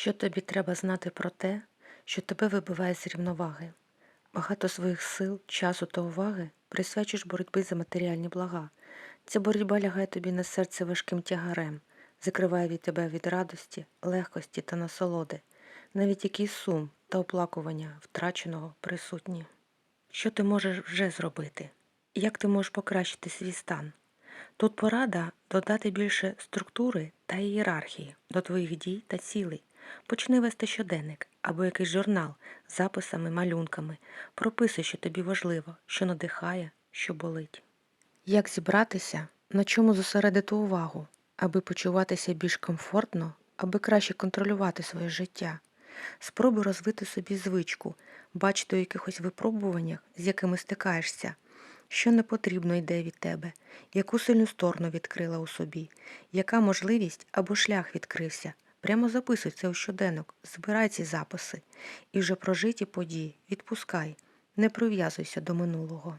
Що тобі треба знати про те, що тебе вибиває з рівноваги? Багато своїх сил, часу та уваги присвячуєш боротьбі за матеріальні блага. Ця боротьба лягає тобі на серце важким тягарем, закриває від тебе від радості, легкості та насолоди, навіть якийсь сум та оплакування втраченого присутні. Що ти можеш вже зробити? Як ти можеш покращити свій стан? Тут порада додати більше структури та ієрархії до твоїх дій та цілей. Почни вести щоденник або якийсь журнал з записами, малюнками. Прописуй, що тобі важливо, що надихає, що болить. Як зібратися, на чому зосередити увагу, аби почуватися більш комфортно, аби краще контролювати своє життя. Спробуй розвити собі звичку, бачити у якихось випробуваннях, з якими стикаєшся, що не потрібно йде від тебе, яку сильну сторону відкрила у собі, яка можливість або шлях відкрився. Прямо записуй це у щоденок, збирай ці записи і вже прожиті події відпускай, не прив'язуйся до минулого.